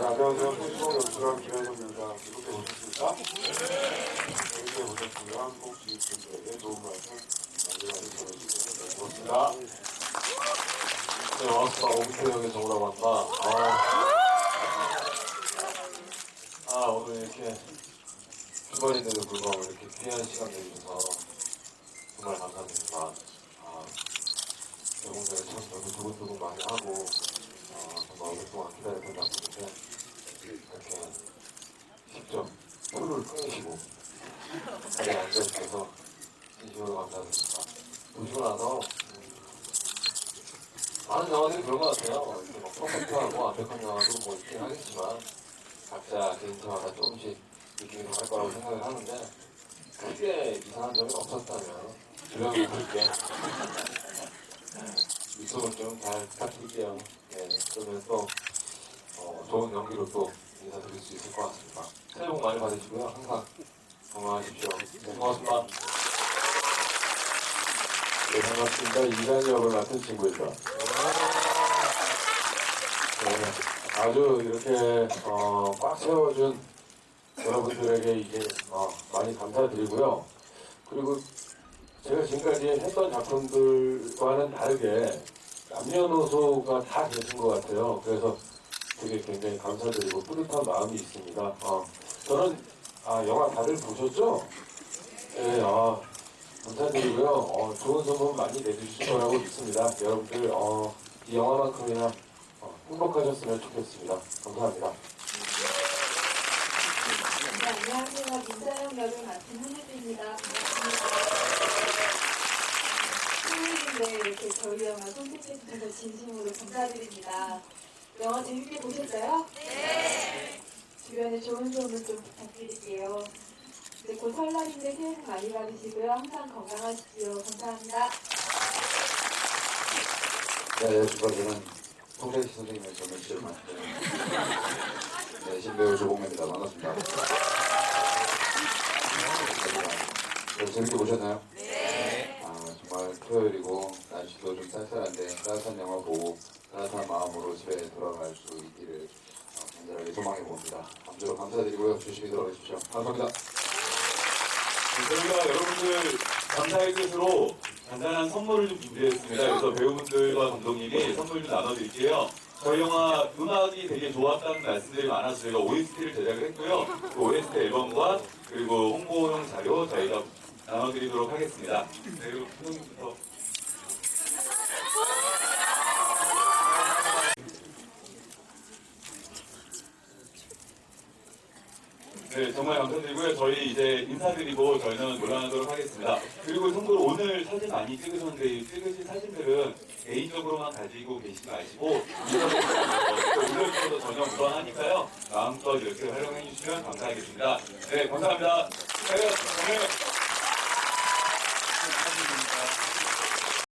안녕하세요. 포스코 연출한 김현성입니다. 이렇게 오셨습니까? 이렇게 오셨으면 혹시 분들에게 좋은 말씀 많이 많이 전해주시면 고맙습니다. 네, 왔다. 오부터 형이 정답 왔다. 아, 아 오늘 이렇게 주말인데도 불구하고 이렇게 귀한 시간 내주셔서 정말 감사드립니다. 아, 여러분들 참 너무 두근두근 많이 하고, 어, 정말 오랫동안 기다렸던 작품인데, 이렇게 직접 풀을 끊으시고, 자리에 앉아주셔서 진심으로 감사드립니다. 보시고 나서, 음, 많은 영화들이 그런 것 같아요. 이렇게 막 퍼펙트하고 완벽한 영화도 뭐 있긴 하겠지만, 각자 개인 영화가 조금씩 느낌이 다를 거라고 생각을 하는데, 크게 이상한 점이 없었다면, 조용히 볼게. 유튜브 좀잘 부탁드릴게요. 네, 그러면 또 어, 좋은 연기로 또 인사드릴 수 있을 것 같습니다. 새해 복 많이 받으시고요. 항상 건강하십시오. 네, 고맙습니다. 네, 반갑습니다. 이단 역을 맡은 친구입니다. 네, 아주 이렇게 어, 꽉 채워준 여러분들에게 이제 어, 많이 감사드리고요. 그리고 제가 지금까지 했던 작품들과는 다르게 남녀노소가 다 계신 것 같아요. 그래서 되게 굉장히 감사드리고 뿌듯한 마음이 있습니다. 어, 저는 아, 영화 다들 보셨죠? 네, 아, 감사드리고요. 어, 좋은 소문 많이 내주실 거라고 믿습니다. 여러분들 어, 이 영화만큼이나 어, 행복하셨으면 좋겠습니다. 감사합니다. 네, 안녕하세요. 민서영 역을 맡은 한혜주입니다. 반갑습니다. 토요일인데 이렇게 저희 영화 선택해 주셔서 진심으로 감사드립니다. 영화 재밌게 보셨어요? 네. 주변에 좋은 소문 좀 부탁드릴게요. 이제 곧 설날인데 새해 복 많이 받으시고요. 항상 건강하십시오. 감사합니다. 네. 저는 송대식 선생님의 전을 시를 맡은 네, 신배우 조봉래입니다. 반갑습니다. 네, 재밌게 보셨나요? 네. 아, 정말 토요일이고 날씨도 좀 쌀쌀한데 따뜻한 영화 보고 따뜻한 마음으로 집에 돌아갈 수 있기를 어, 간절하게 소망해 봅니다. 감사로 감사드리고요. 조심히 돌아가십시오. 감사합니다. 저희가 여러분들 감사의 뜻으로 간단한 선물을 좀 준비했습니다. 그래서 배우분들과 감독님이 선물 좀 나눠드릴게요. 저희 영화 음악이 되게 좋았다는 말씀들이 많아서 저희가 OST를 제작을 했고요. 그 OST 앨범과 그리고 홍보용 자료 저희가 나눠드리도록 하겠습니다. 네, 그리고. 네, 정말 감사드리고요. 저희 이제 인사드리고 저희는 물러나도록 하겠습니다. 그리고 참고로 오늘 사진 많이 찍으셨는데 이 찍으신 사진들은 개인적으로만 가지고 계시지 마시고 인터넷으로 전혀 무방하니까요. 마음껏 이렇게 활용해 주시면 감사하겠습니다. 네, 감사합니다. 네.